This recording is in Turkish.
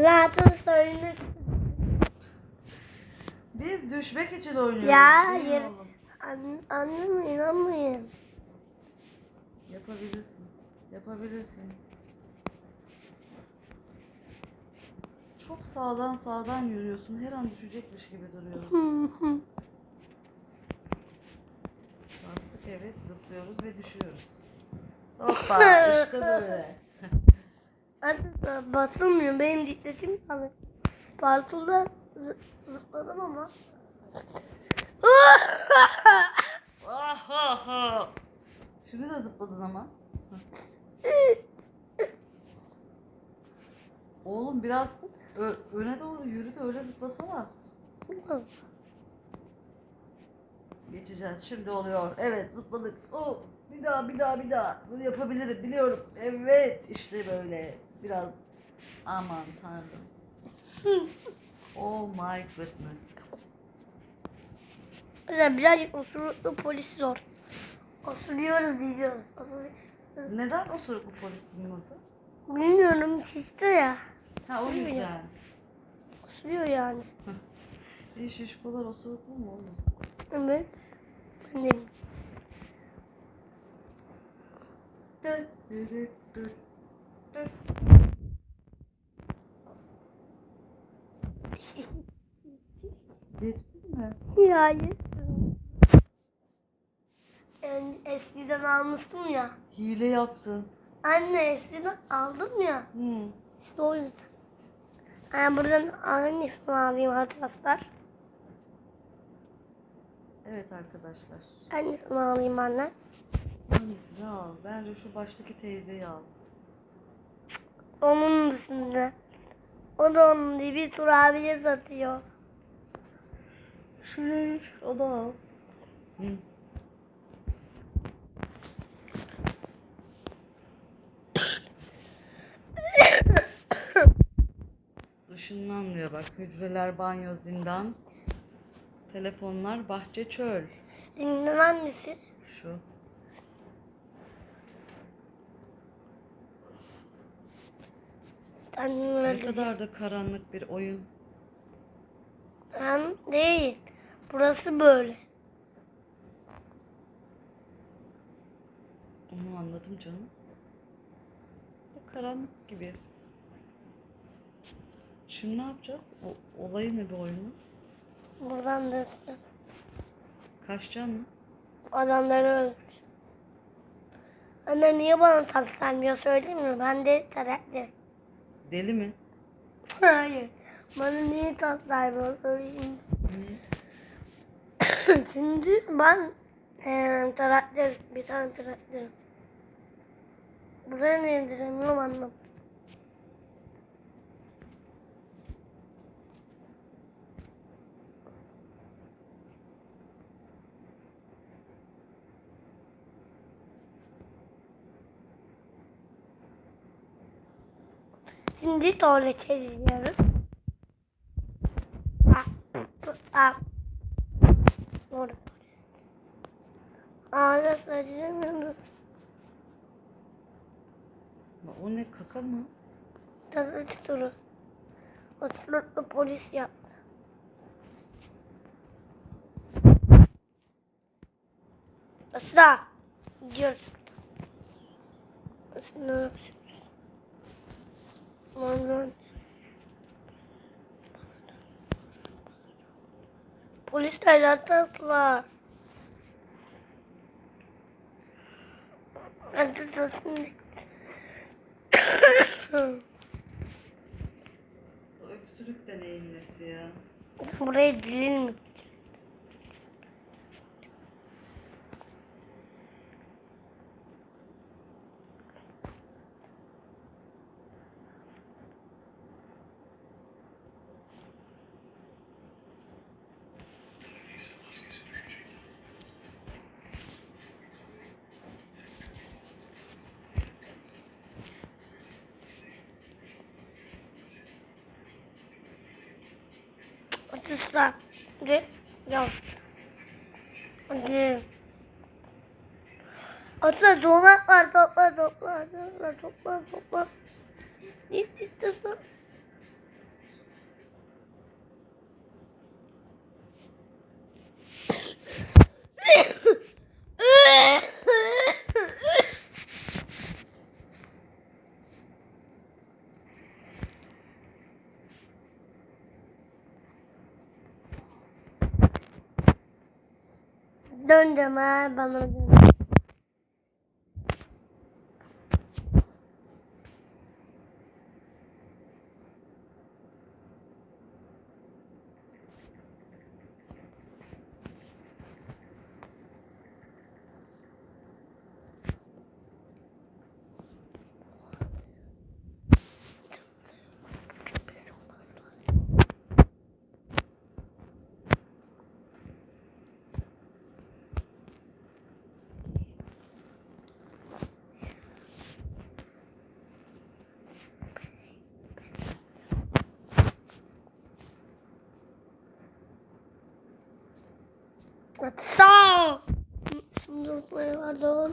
Zaten söyle. Biz düşmek için oynuyoruz. Ya hayır. An annem inanmayın. Yapabilirsin. Yapabilirsin. Çok sağdan sağdan yürüyorsun. Her an düşecekmiş gibi duruyor. Bastık evet zıplıyoruz ve düşüyoruz. Hoppa işte böyle. Artık basılmıyor. Benim dikkatim kalır. Parkurda zı zıpladım ama. Şimdi de zıpladın ama. Oğlum biraz öne doğru yürü de öyle zıplasana. Geçeceğiz. Şimdi oluyor. Evet zıpladık. Oh, bir daha bir daha bir daha. Bunu yapabilirim biliyorum. Evet işte böyle. Biraz aman tanrım. Oh my goodness. Mesela birazcık osuruklu polis zor. Osuruyoruz diyoruz. Osur- Neden osuruklu polis adı? Bilmiyorum çıktı ya. Ha o yüzden. Osuruyor yani. İyi şişkolar osuruklu mu oğlum? Evet. Ben de Geçtin mi? Hayır. Yani eskiden almıştım ya. Hile yaptın. Anne eskiden aldım ya. Hı. İşte o yüzden. Yani buradan annesini alayım arkadaşlar. Evet arkadaşlar. Annesini alayım anne. Hangisini al? Bence şu baştaki teyzeyi al. Onun dışında. O da onun diye bir tur abiye satıyor. Şurayı o da al. Hı. Işınlanmıyor bak. Hücreler banyo zindan. Telefonlar bahçe çöl. Zindan annesi. Şu. Annem Ne kadar da karanlık bir oyun. Ben değil. Burası böyle. Onu anladım canım. Bu karanlık gibi. Şimdi ne yapacağız? O, olayı ne bu oyunun? Buradan da Kaçacaksın mı? adamları öldür. Anne niye bana tas vermiyor söyleyeyim mi? Ben de karakter. Deli mi? Hayır. Bana niye tas vermiyor söyleyeyim. Niye? Çünkü ben eee karakter, bir tane karakterim. Buraya ne indiremiyorum anlamadım. Şimdi tuvalete gidiyoruz. Ah, ah. Ağzı sarılamıyoruz. Ba- O ne kaka mı? Tazı turu. Oturuklu polis yaptı. Asla. Gidiyoruz. Asla ne yapıyoruz? Aman. Polisler yataklar. Hadi. O öksürük de neyin nesi ya? Buraya dilin mi? За. Гэ. Яв. Гэ. Оце зуна, арта, арта, арта, арта, арта, арта. Ниситеса. Döndüm ha bana dön. Sağ ol.